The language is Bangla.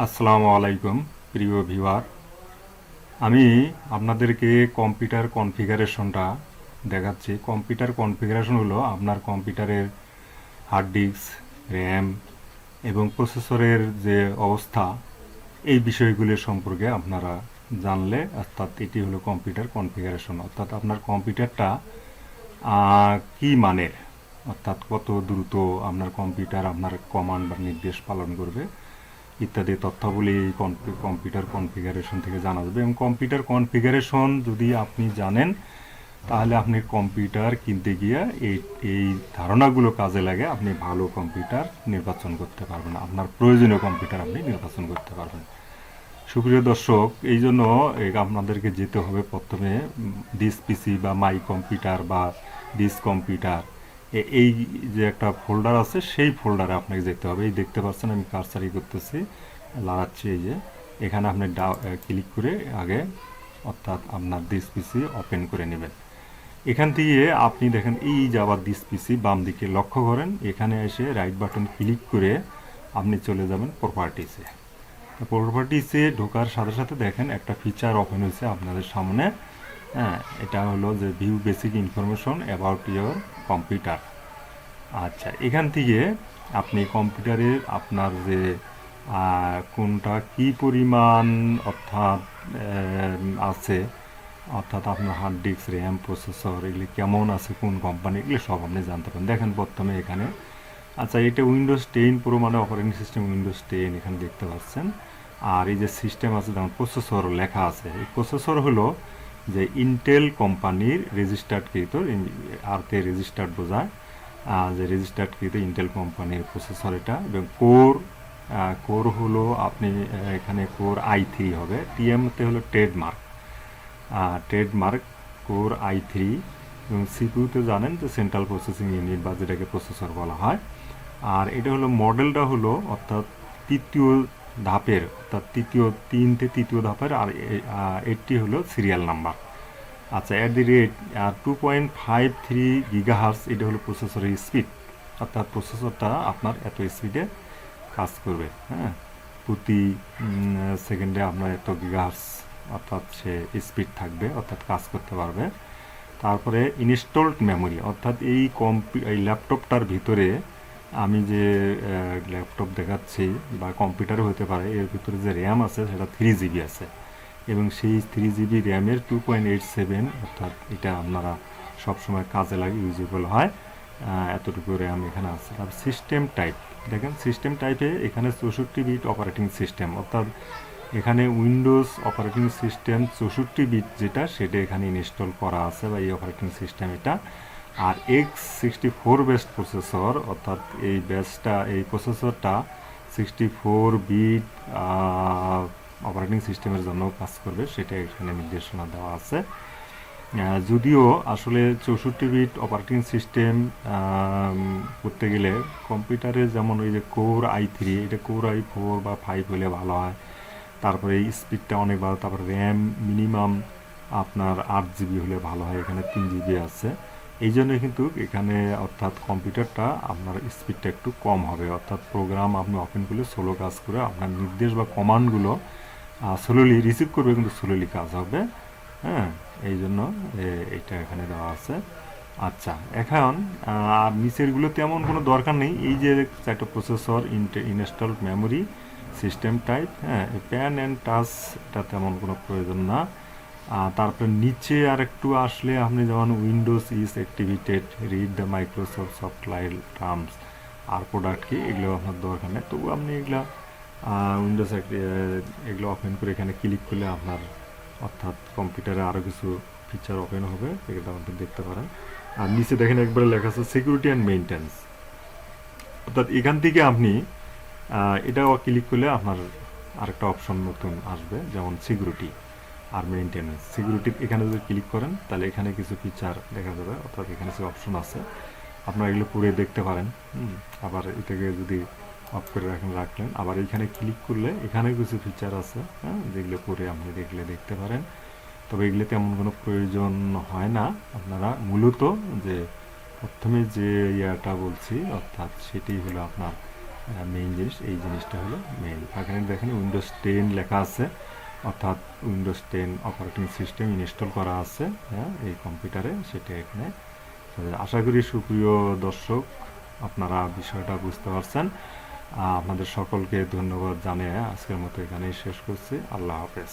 আসসালামু আলাইকুম, প্রিয় ভিউয়ার। আমি আপনাদেরকে কম্পিউটার কনফিগারেশনটা দেখাচ্ছি। কম্পিউটার কনফিগারেশন হলো আপনার কম্পিউটারের হার্ড ডিস্ক, র্যাম এবং প্রসেসরের যে অবস্থা, এই বিষয়গুলির সম্পর্কে আপনারা জানলে, অর্থাৎ এটি হলো কম্পিউটার কনফিগারেশন। অর্থাৎ আপনার কম্পিউটারটা কি মানের? অর্থাৎ কত দ্রুত আপনার কম্পিউটার আপনার কমান্ড বা নির্দেশ পালন করবে? ইত্যাদি তথ্যাবলী এই কম্পিউটার কনফিগারেশন থেকে জানা যাবে। এবং কম্পিউটার কনফিগারেশন যদি আপনি জানেন, তাহলে আপনি কম্পিউটার কিনতে গিয়ে এই এই ধারণাগুলো কাজে লাগে আপনি ভালো কম্পিউটার নির্বাচন করতে পারবেন। আপনার প্রয়োজনীয় কম্পিউটার আপনি নির্বাচন করতে পারবেন। সুপ্রিয় দর্শক, এই জন্য আপনাদেরকে যেতে হবে প্রথমে ডিস পিসি বা মাই কম্পিউটার বা ডিস কম্পিউটার এই যে একটা ফোল্ডার আছে, সেই ফোল্ডারে আপনাকে যেতে হবে। এই দেখতে পাচ্ছেন, আমি কারসারি করতেছি, লাগাচ্ছি এই যে। এখানে আপনি ক্লিক করে আগে অর্থাৎ আপনার ডিস পিসি ওপেন করে নেবেন। এখান থেকে আপনি দেখেন, এই যে আবার ডিস পিসি বাম দিকে লক্ষ্য করেন, এখানে এসে রাইট বাটন ক্লিক করে আপনি চলে যাবেন প্রপার্টিসে প্রপার্টিসে ঢোকার সাথে সাথে দেখেন, একটা ফিচার ওপেন হয়েছে আপনাদের সামনে। হ্যাঁ এটা হলো যে view basic information about your computer. আচ্ছা এখান থেকে আপনি কম্পিউটারের আপনার যে কোনটা কি পরিমাণ অর্থাৎ আছে, অর্থাৎ আপনার হার্ড ডিস্ক র্যাম প্রসেসর এগুলি কেমন আছে, কোন কোম্পানি এগুলি সব আপনি জানতে পারেন দেখেন প্রথমে এখানে। আচ্ছা এটা উইন্ডোজ টেন পুরো মানে অপারেটিং সিস্টেম উইন্ডোজ টেন এখানে দেখতে পাচ্ছেন। আর এই যে সিস্টেম আছে, যেমন প্রসেসর লেখা আছে। এই প্রসেসর হলো যে ইন্টেল কোম্পানির রেজিস্টার্ড কৃত আরতে রেজিস্টার্ড বোঝায় যে রেজিস্টার্ড কৃত ইন্টেল কোম্পানির প্রসেসর এটা, এবং কোর কোর হলো আপনি এখানে কোর আই থ্রি হবে টিএমতে হলো trademark trademark core I three এবং সিপিউতে জানেন যে সেন্ট্রাল প্রসেসিং ইউনিট বা যেটাকে প্রসেসর বলা হয়, আর এটা হলো মডেলটা হলো অর্থাৎ তৃতীয় ধাপের অর্থাৎ তৃতীয়, তিনটে তৃতীয় ধাপের, আর এটি হলো সিরিয়াল নাম্বার আচ্ছা at the rate two point five three gigahertz এটা হলো প্রসেসরের স্পিড অর্থাৎ প্রসেসরটা আপনার এত স্পিডে কাজ করবে হ্যাঁ? প্রতি সেকেন্ডে আপনার এত গিগাহার্স অর্থাৎ সে স্পিড থাকবে, অর্থাৎ কাজ করতে পারবে। তারপরে ইনস্টলড মেমোরি অর্থাৎ এই কম্পি এই ল্যাপটপটার ভিতরে আমি যে ল্যাপটপ দেখাচ্ছি বা কম্পিউটারও হতে পারে, এর ভিতরে যে র্যাম আছে সেটা থ্রি জিবি আছে। এবং সেই থ্রি জিবি র্যামের টু পয়েন্ট এইট সেভেন অর্থাৎ এটা আপনারা সবসময় কাজে লাগে ইউজেবল হয় এতটুকু র্যাম এখানে আছে। আর সিস্টেম টাইপ দেখেন সিস্টেম টাইপে এখানে চৌষট্টি বিট অপারেটিং সিস্টেম অর্থাৎ এখানে উইন্ডোজ অপারেটিং সিস্টেম চৌষট্টি বিট যেটা, সেটা এখানে ইনস্টল করা আছে বা এই অপারেটিং সিস্টেম এটা। আর X sixty four best processor অর্থাৎ এই বেসটা এই প্রসেসরটা সিক্সটি ফোর বিট অপারেটিং সিস্টেমের জন্য কাজ করবে, সেটা এখানে নির্দেশনা দেওয়া আছে। যদিও আসলে চৌষট্টি বিট অপারেটিং সিস্টেম করতে গেলে কম্পিউটারে যেমন ওই যে কোর আই থ্রি এটা কোর আই ফোর বা ফাইভ হলে ভালো হয়। তারপরে এই স্পিডটা অনেক ভালো, তারপরে র্যাম মিনিমাম আপনার আট জিবি হলে ভালো হয়, এখানে তিন জিবি আছে। এই জন্য কিন্তু এখানে অর্থাৎ কম্পিউটারটা আপনার স্পিডটা একটু কম হবে। অর্থাৎ প্রোগ্রাম আপনি ওপেন করলে সোলো কাজ করে আপনার নির্দেশ বা কমান্ডগুলো স্লোলি রিসিভ করবে কিন্তু স্লোলি কাজ হবে। হ্যাঁ এই জন্য এ- এটা এখানে দেওয়া আছে। আচ্ছা এখন আর নিচেরগুলো তেমন কোনো দরকার নেই। এই যে চারটা processor installed memory system type হ্যাঁ প্যান অ্যান্ড টাচ এটা তেমন কোনো প্রয়োজন না। তারপরে নিচে আর একটু আসলে আপনি যেমন Windows is activated read the Microsoft software terms R product কি, এগুলো আপনার দরকার নেই। তবু আপনি এগুলা উইন্ডোজ এগুলো ওপেন করে এখানে ক্লিক করলে আপনার অর্থাৎ কম্পিউটারে আরও কিছু ফিচার ওপেন হবে এগুলো আপনি দেখতে পারেন। আর নিচে দেখেন একবারে লেখা আছে সিকিউরিটি অ্যান্ড মেনটেন্স অর্থাৎ এখান থেকে আপনি এটাও ক্লিক করলে আপনার আরেকটা অপশন নতুন আসবে, যেমন সিকিউরিটি আর মেনটেন্যান্স সিকিউরিটি এখানে যদি ক্লিক করেন, তাহলে এখানে কিছু ফিচার দেখা যাবে। অর্থাৎ এখানে কিছু অপশন আছে। আপনারা এগুলো পড়ে দেখতে পারেন। আবার এটাকে যদি অফ করে রাখেন, রাখলেন। আবার এখানে ক্লিক করলে এখানে কিছু ফিচার আছে হ্যাঁ যেগুলো পরে আপনি দেখলে দেখতে পারেন। তবে এগুলো তেমন কোনো প্রয়োজন হয় না। আপনারা মূলত যে প্রথমে যে ইয়াটা বলছি, অর্থাৎ সেটি হলো আপনার মেইন জিনিস। এই জিনিসটা হলো মেইন এখানে দেখেন উইন্ডোজ টেন লেখা আছে। অর্থাৎ Windows ten operating system install করা আছে হ্যাঁ এই কম্পিউটারে সেটা এখানে। আশা করি সুপ্রিয় দর্শক, আপনারা বিষয়টা বুঝতে পারছেন। আপনাদের সকলকে ধন্যবাদ জানিয়ে আজকের মতো এখানেই শেষ করছি। আল্লাহ হাফেজ।